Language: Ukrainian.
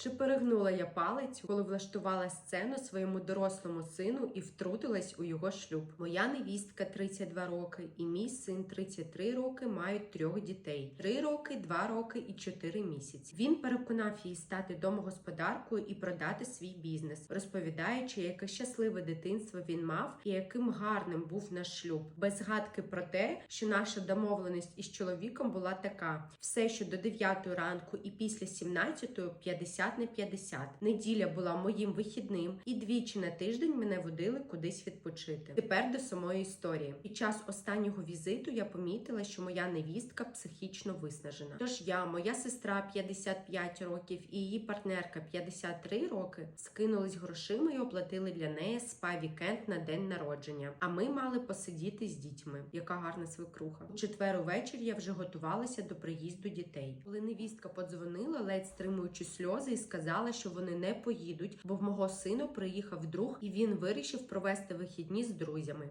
Чи перегнула я палицю, коли влаштувала сцену своєму дорослому сину і втрутилась у його шлюб? Моя невістка 32 роки і мій син 33 роки мають трьох дітей: 3 роки, 2 роки і 4 місяці. Він переконав її стати домогосподаркою і продати свій бізнес, розповідаючи, яке щасливе дитинство він мав і яким гарним був наш шлюб, без згадки про те, що наша домовленість із чоловіком була така: все, що до 9 ранку і після 17 50 на 50. Неділя була моїм вихідним, і двічі на тиждень мене водили кудись відпочити. Тепер до самої історії. Під час останнього візиту я помітила, що моя невістка психічно виснажена. Тож я, моя сестра 55 років і її партнерка 53 роки скинулись грошима і оплатили для неї спа-вікенд на день народження. А ми мали посидіти з дітьми. Яка гарна свекруха. У четвер увечері я вже готувалася до приїзду дітей. Коли невістка подзвонила, ледь стримуючи сльози, сказала, що вони не поїдуть, бо в мого сину приїхав друг, і він вирішив провести вихідні з друзями.